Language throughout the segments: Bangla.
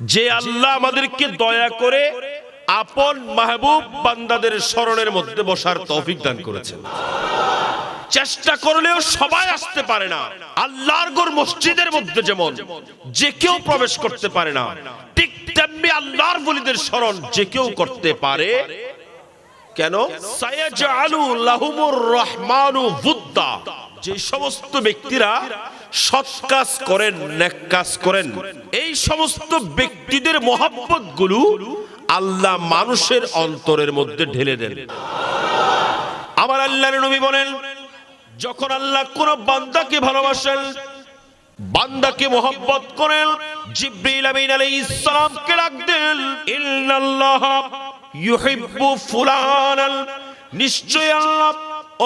যে আল্লাহ আমাদেরকে দয়া করে আপন মাহবুব বান্দাদের স্মরণের মধ্যে বসার তৌফিক দান করেছেন। চেষ্টা করলেও সবাই আসতে পারে না। আল্লাহর গোর মসজিদের মধ্যে যেমন, যে কেউ প্রবেশ করতে পারে না, ঠিক তেমনি আল্লাহর বলিদের স্মরণ যে কেউ করতে পারে। কেন? সায়াজআলু লাহুমুর রহমানু বুদ্দা। যে সমস্ত ব্যক্তিরা সৎ কাজ করেন নেক কাজ করেন। এই সমস্ত ব্যক্তিদের মহাব্বতগুলো আল্লাহ মানুষের অন্তরের মধ্যে ঢেলে দেন। আমার আল্লাহর নবী বলেন, যখন আল্লাহ কোন বান্দাকে ভালোবাসেন, বান্দাকে মোহব্বত করেন, জিব্রিল আমিন আলাইহিস সালামকে ডাক দেন, ইন্নাল্লাহ ইউহিব্বু ফুলানান। নিশ্চয় আল্লাহ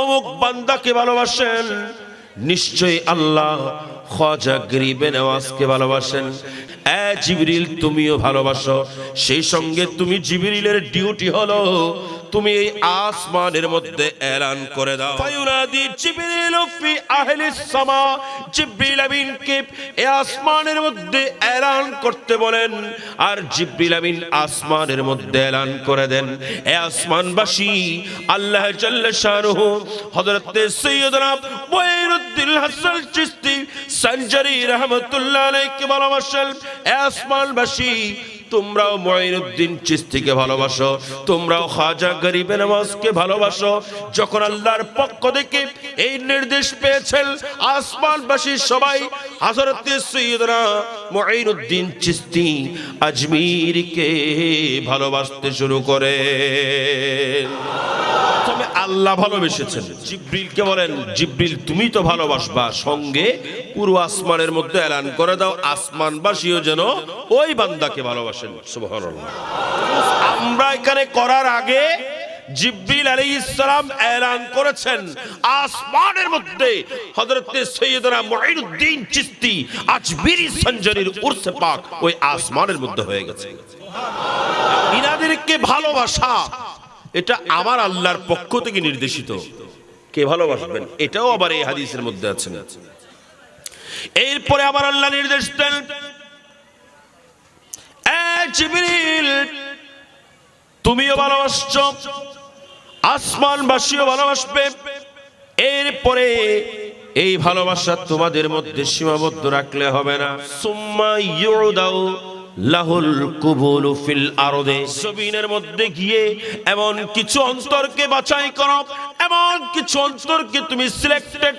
অমুক বান্দাকে ভালোবাসেন। নিশ্চয় আল্লাহ খাজা গরিবে নেওয়াজকে ভালোবাসেন। এ জিবরিল, তুমিও ভালোবাসো। সেই সঙ্গে তুমি জিবরিলের ডিউটি হলো তুমি এই আসমানের মধ্যে এলান করে দাও। ফায়ুনাদি জিবরিল ফি আহলিস সামা, জিবরিল আমিনকে এই আসমানের মধ্যে এলান করতে বলেন, আর জিবরিল আমিন আসমানের মধ্যে এলান করে দেন। এ আসমানবাসী, আল্লাহ জাল্লা শানুহু, হযরত সৈয়দনা মুঈনুদ্দিন হাসান চিশতি সঞ্জারি রহমাতুল্লাহ আলাইহি ভালোবাসেন এ আসমানবাসী তোমরাও মঈনুদ্দিন চিস্তিকে ভালোবাসো, তোমরাও খাজা গরিবে নওয়াজকে ভালোবাসো। যখন আল্লাহর পক্ষ থেকে এই নির্দেশ পেয়েছেন আসমানবাসী সবাই, হযরত সৈয়দনা মঈনুদ্দিন চিস্তি আজমিরকে ভালোবাসতে শুরু করে। তবে আল্লাহ ভালোবেসেছেন। জিব্রিলকে বলেন, জিব্রিল, তুমি তো ভালোবাসবা, সঙ্গে পুরো আসমানের মধ্যে এলান করে দাও, আসমানবাসীও যেন ওই বান্দাকে ভালোবাসেন আমরা এখানে করার আগে এলান করেছেন। মধ্যে ওই আসমানের মধ্যে হয়ে গেছে। ভালোবাসা, এটা আমার আল্লাহর পক্ষ থেকে নির্দেশিত। কে ভালোবাসবেন? এটাও আবার এই হাদিসের মধ্যে আছে। এরপরে আমার আল্লাহ নির্দেশ দেন জিবরিল। তুমিও ভালোবাসছ। আসমানবাসীও ভালোবাসবে। এরপরে এই ভালোবাসা তোমাদের মধ্যে সীমাবদ্ধ রাখলে হবে না। সুম্মা ইউদাউ লাহুল কুবুলু মধ্যে গিয়ে এমন কিছু অন্তরকে বাছাই এমন কিছু তুমি সিলেক্টেড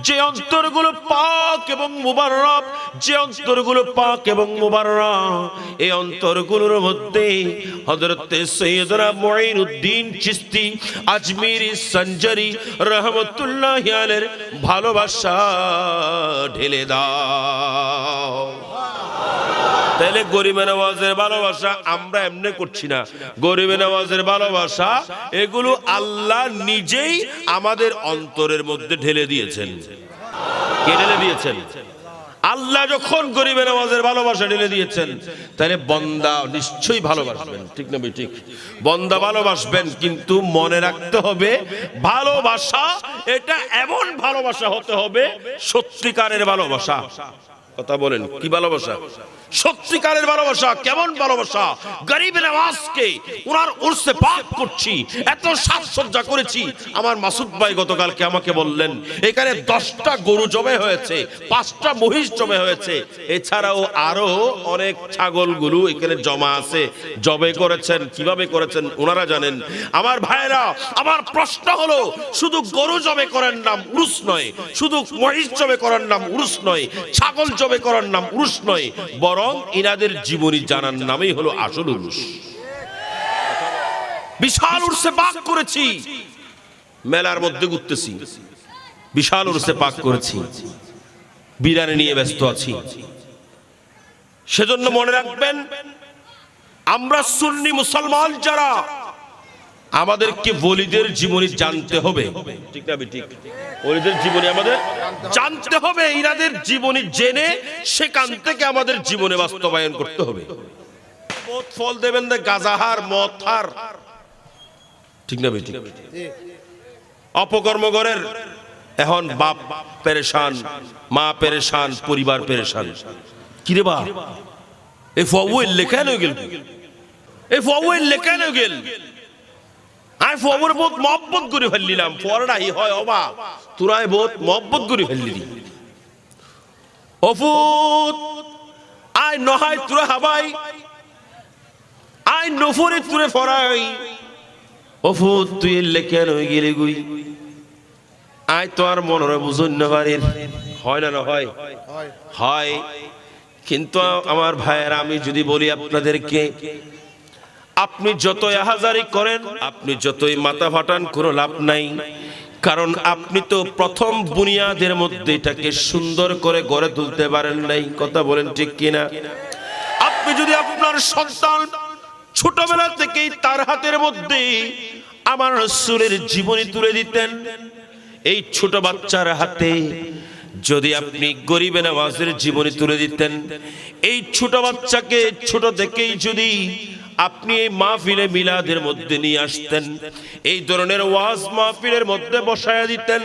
যে অন্তরগুলো পাক এবং যে পাক এবং অন্তরগুলোর মধ্যে চিশতি, আজমিরি সঞ্জারি রহমতুল্লাহ ভালোবাসা ঢেলে দাও। তাহলে গরিবে নওয়াজের ভালোবাসা আমরা এমনি করছি না। গরিবে নওয়াজের ভালোবাসা, এগুলো আল্লাহ নিজেই আমাদের অন্তরের মধ্যে ঢেলে দিয়েছেন। কে ঢেলে দিয়েছেন? আল্লাহ যখন গরিবের নামাজের ভালোবাসা ঢেলে দিয়েছেন, তাহলে বন্দা নিশ্চয়ই ভালোবাসবেন। ঠিক না ঠিক বন্দা ভালোবাসবেন, কিন্তু মনে রাখতে হবে ভালোবাসা, এটা এমন ভালোবাসা হতে হবে সত্যিকারের ভালোবাসা। কথা বলেন, কি ভালোবাসা? সত্যিকারের ভালোবাসা, কেমন ভালোবাসা? গরিব নওয়াজকে ওনার উর্সে পাক করছি, এত সাজসজ্জা করেছি। আমার মাসুদ ভাই গতকালকে আমাকে বললেন, এখানে দশটা গরু জবে হয়েছে, পাঁচটা মহিষ জমে হয়েছে। এছাড়াও আরও অনেক ছাগলগুলো এখানে জমা আছে। জবে করেছেন, কীভাবে করেছেন ওনারা জানেন। আমার ভাইরা আমার প্রশ্ন হলো, শুধু গরু জবে করার নাম উরুস নয়, শুধু মহিষ জবে করার নাম উরুস নয়, ছাগল জবে করার নাম উরুস নয় বরং ইনাদের জীবনী জানার নামেই হলো আসল উরুষ। বিশাল উর্সে পাক করেছি। মেলার মধ্যে ঘুরতেছি। বিশাল উর্সে পাক করেছি। বিরানি নিয়ে ব্যস্ত আছি। সেজন্য মনে রাখবেন, আমরা সুন্নি মুসলমান যারা আমাদেরকে বলিদের জীবনী জানতে হবে। ঠিক না ঠিক বলিদের জীবনী আমাদের জানতে হবে ইনাদের জীবনী জেনে সেখান থেকে আমাদের জীবনে বাস্তবায়ন করতে হবে। মদ ফল দেবেন গাজাহার হার ঠিক না ঠিক অপকর্ম করের এখন বাপ পেরেশান, মা পেরেশান, পরিবার পেরেশান। কিরে বা এই ফবুয়ের লেখানো গেল। এই ফবুয়ের লেখানো গেল। আই ফবর মহব্বত করে ফেললিলাম। হয় অবা। মহব্বত করে অফুত আই নহাই তুরা হাবাই আই তুরে ফরাই। অফুত, তুই লেখান হয়ে গেলি গুই? আই তো আর বুঝুন হয় না না হয়? হয়। কিন্তু আমার ভাইয়ের আমি যদি বলি আপনাদেরকে আপনি যতই আহাজারি করেন, আপনি যতই মাথা ফাটান, কোনো লাভ নাই। কারণ আপনি তো প্রথম বুনিয়াদের মধ্যে এটাকে সুন্দর করে গড়ে তুলতে পারেন নাই। কথা বলেন ঠিক কিনা? আপনি যদি আপনার সন্তান ছোটবেলা থেকেই তার হাতের মধ্যে আমার রসুলের জীবনী তুলে দিতেন, এই ছোট বাচ্চার হাতে যদি আপনি গরিবে নওয়াজের জীবনী তুলে দিতেন, এই ছোট বাচ্চাকে ছোট থেকেই যদি আপনি এই মাহফিলে মিলাদের মধ্যে নিয়ে আসতেন, এই ধরনের ওয়াজ মাহফিলের মধ্যে বসায়া দিতেন।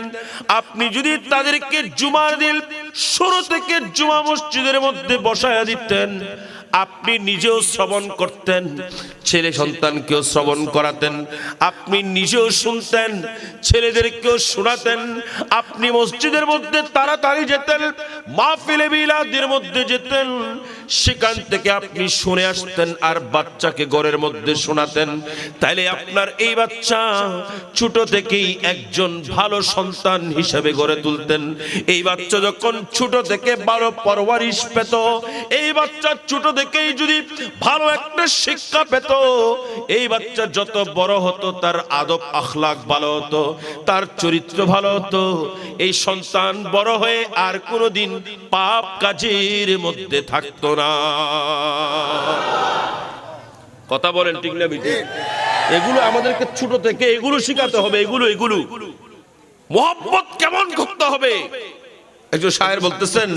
আপনি যদি তাদেরকে জুমার দিন শুরু থেকে জুমা মসজিদের মধ্যে বসায়া দিতেন, আপনি নিজেও শ্রবণ করতেন, ছেলে সন্তানকেও শ্রবণ করাতেন, আপনি নিজেও শুনতেন, ছেলেদেরকেও শোনাতেন, আপনি মসজিদের মধ্যে তাড়াতাড়ি যেতেন, মাহফিলে মিলাদের মধ্যে যেতেন সেখান থেকে আপনি শুনে আসতেন আর বাচ্চাকে ঘরের মধ্যে শোনাতেন। তাইলে আপনার এই বাচ্চা ছোট থেকেই একজন ভালো সন্তান হিসেবে গড়ে তুলতেন। এই বাচ্চা যখন ছোট থেকে ভালো পরওয়ারিশ পেত, এই বাচ্চা ছোট থেকেই যদি ভালো একটা শিক্ষা পেত, এই বাচ্চা যত বড় হতো, তার আদব আখলাক ভালো হতো, তার চরিত্র ভালো হতো। এই সন্তান বড় হয়ে আর কোনোদিন পাপ কাজের মধ্যে থাকতো না কথা বলেন ঠিক না বিটি এগুলো আমাদেরকে ছোট থেকে এগুলো শিখাতে হবে এগুলো এগুলো মোহাম্মত কেমন করতে হবে একজন শায়ের বলতেছেন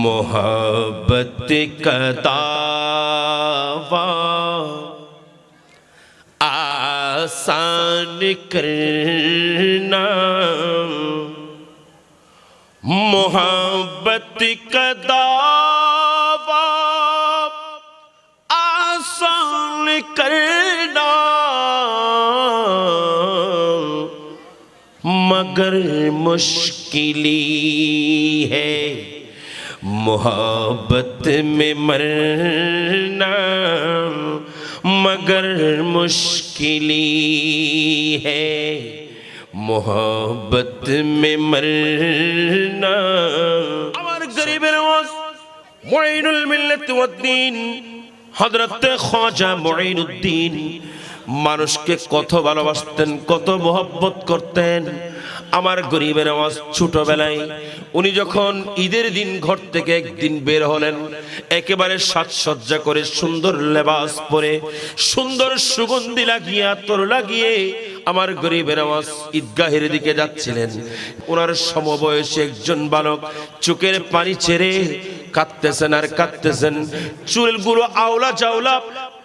মোহাব্বত কদাওয়া आसान करना मोहब्बत का کرنا، مگر مشکلی ہے۔ محبت میں مرنا، مگر مشکلی ہے۔ محبت میں مرنا۔ امر غریب نواز، معین الملت والدین হযরত খাজা মুঈনুদ্দিন মানুষকে কত ভালোবাসতেন, কত মোহব্বত করতেন। আমার গরিবের আওয়াজ ছোটবেলায় উনি যখন ঈদের দিন ঘর থেকে একদিন বের হলেন, একেবারে সাজসজ্জা করে সুন্দর লেবাস পরে সুন্দর সুগন্ধি লাগিয়ে, আতর লাগিয়ে আমার গরিবের আওয়াজ ঈদগাহের দিকে যাচ্ছিলেন। ওনার সমবয়সী একজন বালক চোখের পানি ছেড়ে কাঁদতেছেন আর কাঁদতেছেন। চুলগুলো আওলা জাওলা,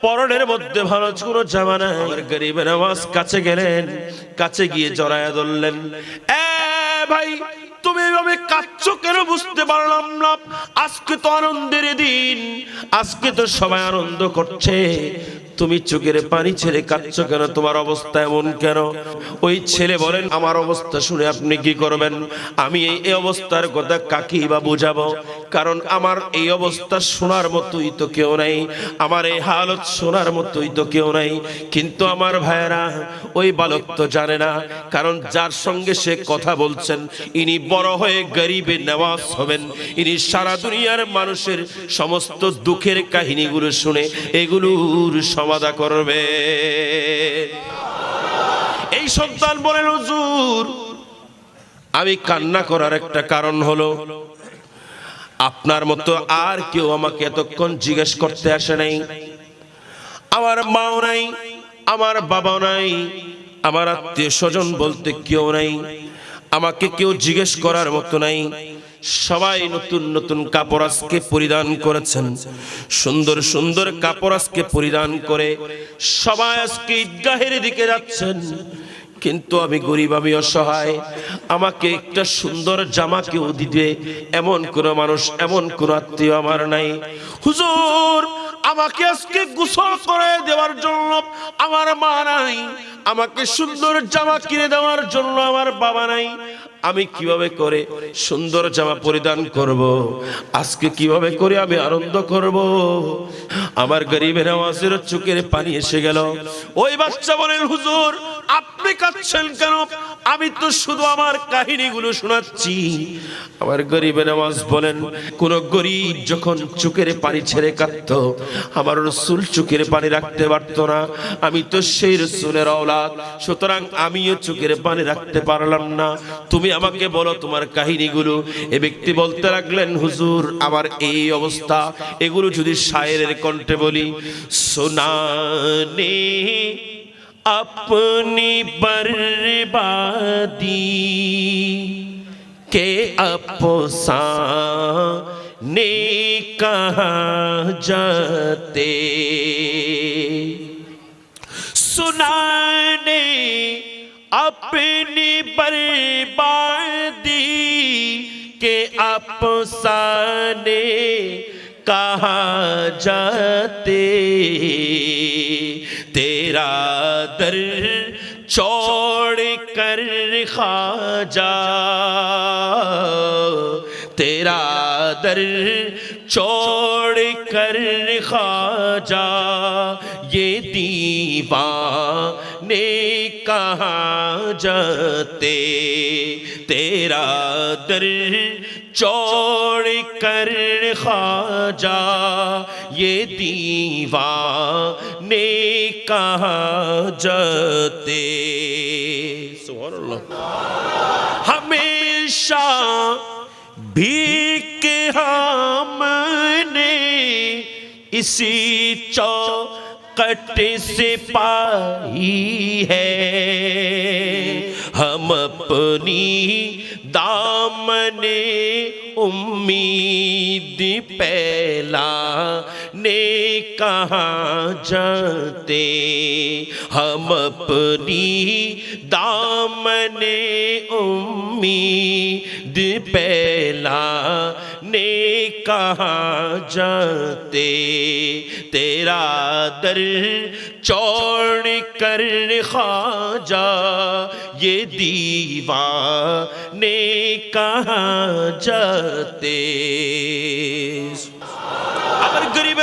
পরনের মধ্যে ভালো কোনো জামা নাই। গরিবের আওয়াজ কাছে গেলেন, কাছে গিয়ে জড়ায়া ধরলেন। এ ভাই, তুমি এভাবে কাচ্ছ কেন বুঝতে পারলাম না। আজকে তো আনন্দের দিন, আজকে তো সবাই আনন্দ করছে। তুমি চোখের পানি ছেড়ে কাঁদছ কেন? তোমার অবস্থা এমন কেন? ওই ছেলে বলেন, আমার অবস্থা শুনে আপনি কি করবেন? আমি এই অবস্থার কথা কাকি বা বুঝাবো। কারণ আমার এই অবস্থা শোনার মতোই তো কেউ নাই, আমার এই হালত শোনার মতোই তো কেউ নাই। কিন্তু আমার ভাইয়েরা, ওই বালক তো জানে না, কারণ যার সঙ্গে সে কথা বলছেন, ইনি বড় হয়ে গরিবে নেওয়াজ হবেন। ইনি সারা দুনিয়ার মানুষের সমস্ত দুঃখের কাহিনীগুলো শুনে এগুলোর সমাধা করবে। এই সন্তান বলেন, হুজুর, আমি কান্না করার একটা কারণ হলো আপনার মতো আর কেউ আমাকে এতক্ষণ জিজ্ঞেস করতে আসে নাই। আমার মাও নাই, আমার বাবাও নাই, আমার আত্মীয় স্বজন বলতে কেউ নাই, আমাকে কেউ জিজ্ঞেস করার মতো নাই। সবাই নতুন নতুন কাপড় আজকে পরিধান করেছেন, সুন্দর সুন্দর কাপড় আজকে পরিধান করে সবাই আজকে ঈদগাহের দিকে যাচ্ছেন। কিন্তু আমি গরিব, আমি অসহায়। আমাকে একটা সুন্দর জামা কেউ দিবে, এমন কোন মানুষ, এমন কোন আত্মীয় আমার নাই। হুজুর, আমাকে আজকে গোসল করে দেওয়ার জন্য আমার মা নাই। আমাকে সুন্দর জামা কিনে দেওয়ার জন্য আমার বাবা নাই। আমি কীভাবে করে সুন্দর জামা পরিধান করব? আজকে কীভাবে করে আমি আনন্দ করব? আমার গরিবের আওয়াজের চোখের পানি এসে গেল। ওই বাচ্চা বলেন, হুজুর আপনি কাঁদছেন কেন? আমি তো শুধু আমার কাহিনীগুলো শোনাচ্ছি। আমার গরিবের আওয়াজ বলেন, কোন গরিব যখন চোখের পানি ছেড়ে কাঁদত, আমার রসুল চোখের পানি রাখতে পারতো না। আমি তো সেই রসুলের অলাদ সুতরাং আমিও চোখের পানি রাখতে পারলাম না। তুমি আমাকে বলো তোমার কাহিনীগুলো। এ ব্যক্তি বলতে লাগলেন, হুজুর, আমার এই অবস্থা। এগুলো যদি শায়েরের কণ্ঠে বলি, সোনানে اپنی بربادی کے اپساں نے کہاں جاتے؟ سنانے اپنی بربادی کے افسانے کہاں جاتے؟ تیرا در چھوڑ کر خواجہ، تیرا در چھوڑ کر خواجہ، یہ دیوان نے کہاں جاتے؟ تیرا در چوڑ کر خواجہ، یہ دیوان نے کہاں جاتے؟ ہمیشہ بھی کہ ہم نے اسی چوکٹ سے پائی ہے۔ ہم اپنی دامن امید پہلا نے کہاں جاتے؟ ہم اپنی دامن امید پہلا نے کہاں جاتے؟ تیرا در چوڑ کر خواجہ، یہ دیوان نے کہاں جاتے؟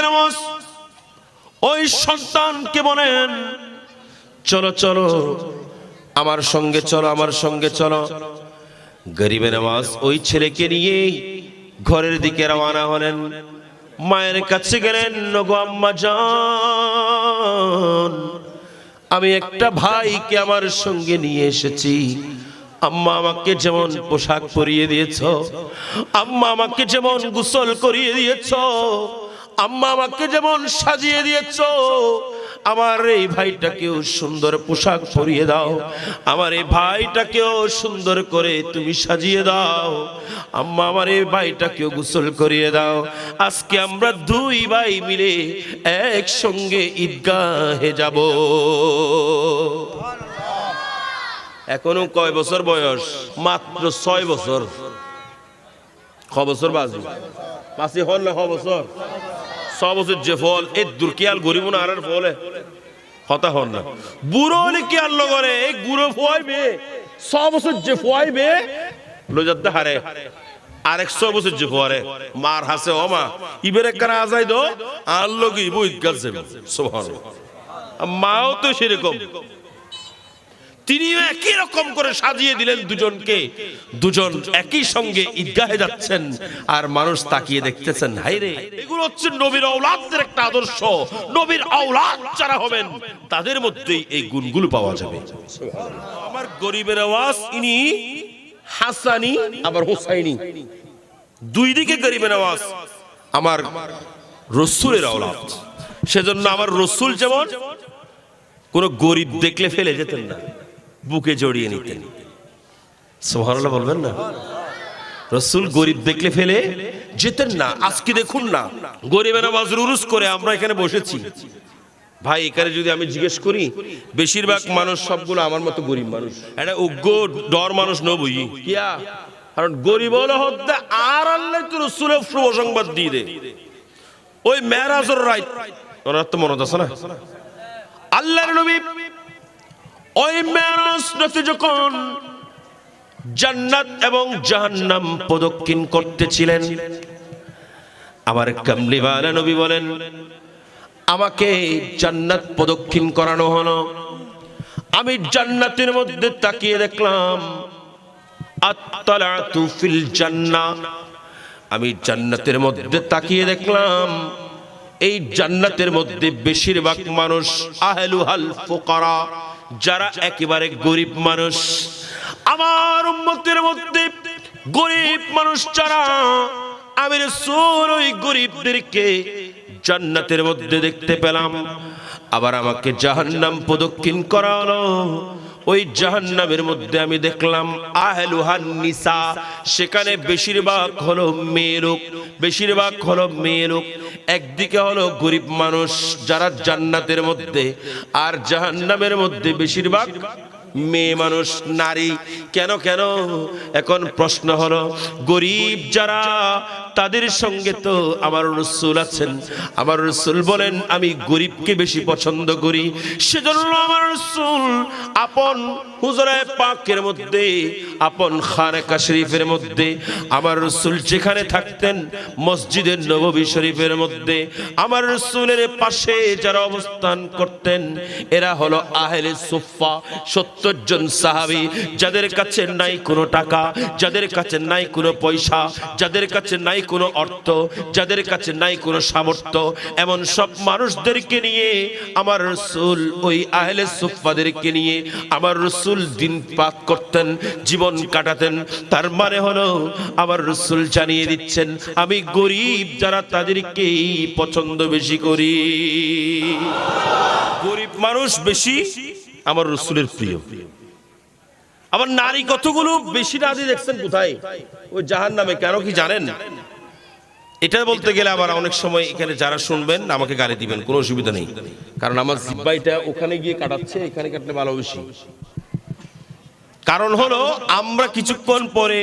নামাজ ওই সন্তানকে বলেন, চলো চলো, আমার সঙ্গে চলো, আমার সঙ্গে চলো। গরিবের নামাজ ওই ছেলেকে নিয়ে ঘরের দিকে রওনা হলেন। মায়ের কাছে গেলেন, নগো আম্মা যান আমি একটা ভাইকে আমার সঙ্গে নিয়ে এসেছি। আম্মা আমাকে যেমন পোশাক পরিয়ে দিয়েছ, আম্মা আমাকে যেমন গোসল করিয়ে দিয়েছ আম্মা আমাকে যেমন সাজিয়ে দিয়েছ, আমার এই ভাইটাকেও সুন্দর পোশাক পরিয়ে দাও, আমার এই ভাইটাকেও সুন্দর করে তুমি সাজিয়ে দাও, আম্মা আমার এই ভাইটাকেও গোসল করিয়ে দাও। আজকে আমরা দুই ভাই মিলে একসঙ্গে ঈদগাহে যাব। এখনও কয় বছর বয়স? মাত্র ছয় বছর। ক বছর বাজু পাঁচি হল না ক বছর? ছ বছর যে ফল। এই দুর্কিয়াল গরিব না আর ফলে? হতা হন না। বুড়ো হলে কি আল্লো করে? এই গুড়ো ফুয়াইবে বছর যে ফুয়াইবে লজাতে হারে। আরেকশো বছর যে ফুয়ারে। মার হাসে, ও মা, ইবের একখানা আজাই দো। আর লোক ইবো ইজ্ঞাস যাবে মাও তো সেরকম। তিনিও একই রকম করে সাজিয়ে দিলেন দুজনকে। দুজন একই সঙ্গে ঈদগাহে যাচ্ছেন আর মানুষ তাকিয়ে দেখতেছেন হাই রে। এগুলো হচ্ছে নবীর আওলাদদের একটা আদর্শ। নবীর আওলাদ যারা হবেন, তাদের মধ্যেই এই গুণগুলো পাওয়া যাবে। আমার গরিবের আওয়াজ, ইনি হাসানি, আবার হোসাইনি। দুই দিকে গরিবের আওয়াজ, আমার রসুলের আওলাদ। সেজন্য আমার রসুল যেমন, কোন গরিব দেখলে ফেলে যেতেন না। বুকে জড়িয়ে নিতেন। সোহানাল্লাহ বলবেন না? রসুল গরিব দেখলে ফেলে যেতেন না। আজকে দেখুন না, গরিবের আওয়াজ রুরুস করে আমরা এখানে বসেছি। ভাই, এখানে যদি আমি জিজ্ঞেস করি, বেশিরভাগ মানুষ সবগুলো আমার মতো গরিব মানুষ। এটা উগ্র ডর মানুষ নবই কিয়া? কারণ গরিব হলে হতে আর আল্লাহ তো রসুলের শুভ সংবাদ দিয়ে দে। ওই মেরাজর রাইট ওনার তো মনে আছে না? আল্লাহর নবী ওই মেরাজ রাতে যখন জান্নাত এবং জাহান্নাম প্রদক্ষিণ করতেছিলেন, আমার কামলিওয়ালা নবী বলেন, আমাকে জান্নাত প্রদক্ষিণ করানো হলো। আমি জান্নাতের মধ্যে তাকিয়ে দেখলাম, আত্তালাতু ফিল জান্নাহ আমি জান্নাতের মধ্যে তাকিয়ে দেখলাম, এই জান্নাতের মধ্যে বেশিরভাগ মানুষ আহলুহাল ফুকারা। যারা একেবারে গরিব মানুষ, আমার উন্মতের মধ্যে গরিব মানুষ যারা, আমি সোর ওই গরিবদেরকে জান্নাতের মধ্যে দেখতে পেলাম। আবার আমাকে জাহান্নাম প্রদক্ষিণ করা হলো ওই জাহান্নামের মধ্যে আমি দেখলাম আহলুহান নিসা, সেখানে বেশিরভাগ হলো মেয়ে লোক, বেশিরভাগ হলো মেয়ে লোক। একদিকে হলো গরিব মানুষ যারা জান্নাতের মধ্যে, আর জাহান্নামের মধ্যে বেশিরভাগ মেয়ে মানুষ, নারী। কেন কেন? এখন প্রশ্ন হলো, গরিব যারা, তাদের সঙ্গে তো আমার রসুল আছেন। আমার রসুল বলেন, আমি গরিবকে বেশি পছন্দ করি। সেজন্য আমার রসুল আপন হুজরায় পাকের মধ্যে, আপন খানেকা শরীফের মধ্যে, আমার রসুল যেখানে থাকতেন, মসজিদের নববী শরীফের মধ্যে, আমার রসুলের পাশে যারা অবস্থান করতেন, এরা হলো আহলে সুফা সত্তর জন সাহাবি, যাদের কাছে নাই কোনো টাকা, যাদের কাছে নাই কোনো পয়সা, যাদের কাছে নাই কোনো অর্থ, যাদের কাছে নাই কোনো সামর্থ্য, এমন সব মানুষদেরকে নিয়ে, আমার রসুল ওই আহলে সুফাদেরকে নিয়ে, আমার রসুল দিন পাত করতেন, জীবন কাটাতেন। তার মানে হলো, আমার রসুল জানিয়ে দিচ্ছেন, আমি গরিব যারা তাদেরকেই পছন্দ বেশি করি। গরিব মানুষ বেশি আমার রসুলের প্রিয়। আবার নারী কতগুলো বেশি নারী দেখছেন কোথায়? ওই জাহান নামে কেন কি জানেন? এটা বলতে গেলে আবার অনেক সময় এখানে যারা শুনবেন, আমাকে গালি দিবেন, কোনো অসুবিধা নেই। কারণ আমার জিব্বাইটা ওখানে গিয়ে কাটাচ্ছে, এখানে কাটলে ভালো বেশি। কারণ হলো, আমরা কিছুক্ষণ পরে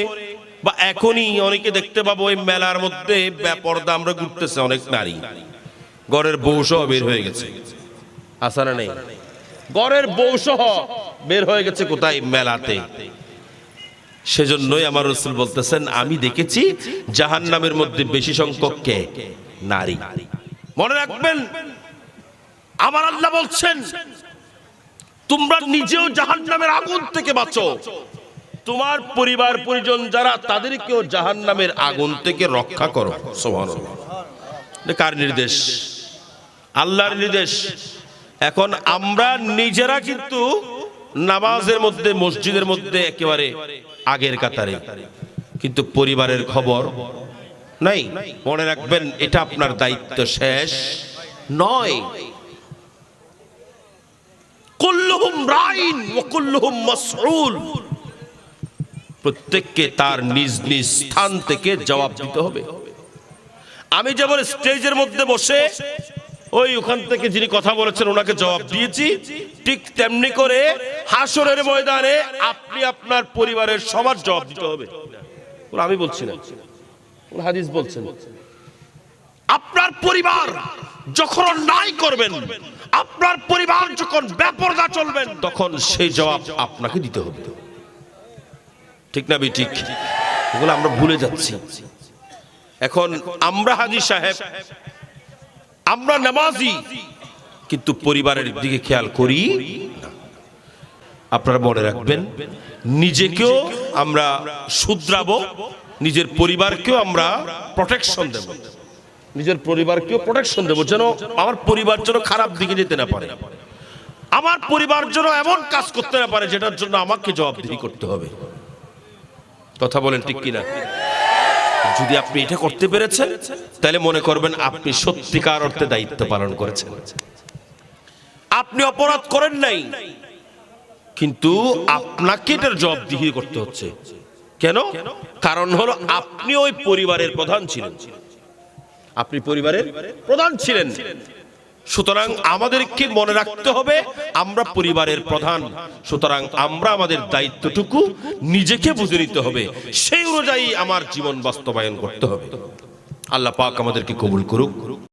বা এখনই অনেকে দেখতে পাবো ওই মেলার মধ্যে পর্দা আমরা ঘুরতেছে অনেক নারী। গড়ের বউসহ বের হয়ে গেছে। আসারা নেই? গড়ের বউসহ বের হয়ে গেছে কোথায়? মেলাতে। সেজন্যই আমার রসুল বলতেছেন, আমি দেখেছি জাহান নামের মধ্যে বেশি সংখ্যক কে? নারী। মনে রাখবেন, আমার আল্লাহ বলছেন তোমরা নিজেও জাহান নামের আগুন থেকে বাঁচো। তোমার পরিবার, পরিজন যারা, তাদেরকেও জাহান নামের আগুন থেকে রক্ষা করো। কার নির্দেশ? আল্লাহর নির্দেশ। এখন আমরা নিজেরা কিন্তু নামাজের মধ্যে, মসজিদের মধ্যে একেবারে আগের কাতারে। কিন্তু পরিবারের খবর নাই। মনে রাখবেন, এটা আপনার দায়িত্ব শেষ। নয় প্রত্যেককে তার নিজ নিজ স্থান থেকে জবাব দিতে হবে। আমি যেমন স্টেজের মধ্যে বসে ওই ওখান থেকে যিনি কথা বলেছেন ওনাকে জবাব দিয়েছি, ঠিক তেমনি করে হাসরের ময়দানে আপনি আপনার পরিবারের সবার জবাব দিতে হবে। আমি বলছি না। হাদিস বলছেন। আপনার পরিবার যখন অন্যায় করবেন আপনার পরিবার যখন বেপরদা চলবেন তখন সেই জবাব আপনাকে দিতে হবে। ঠিক না, বি ঠিক? এগুলো আমরা ভুলে যাচ্ছি। এখন আমরা হাজি সাহেব, আমরা নামাজি, কিন্তু পরিবারের দিকে খেয়াল করি। আপনারা মনে রাখবেন, নিজেকেও আমরা শুধরাবো, নিজের পরিবারকেও আমরা প্রোটেকশন দেব। নিজের পরিবারকেও প্রোটেকশন দেব যেন আমার পরিবার যেন খারাপ দিকে যেতে না পারে। আমার পরিবার যেন এমন কাজ করতে না পারে যেটার জন্য আমাকে জবাবদিহি করতে হবে। কথা বলেন ঠিক কিনা? যদি আপনি এটা করতে পেরেছেন, তাহলে মনে করবেন আপনি সত্যিকার অর্থে দায়িত্ব পালন করেছেন। আপনি অপরাধ করেন নাই, কিন্তু আপনাকে এটার জবাবদিহি করতে হচ্ছে। কেন? কারণ হলো আপনি ওই পরিবারের প্রধান ছিলেন। আপনি পরিবারের প্রধান ছিলেন। সুতরাং আমাদেরকে মনে রাখতে হবে, আমরা পরিবারের প্রধান। সুতরাং আমরা আমাদের দায়িত্বটুকু নিজেকে বুঝে নিতে হবে। সেই অনুযায়ী আমার জীবন বাস্তবায়ন করতে হবে। আল্লাহ পাক আমাদেরকে কবুল করুক।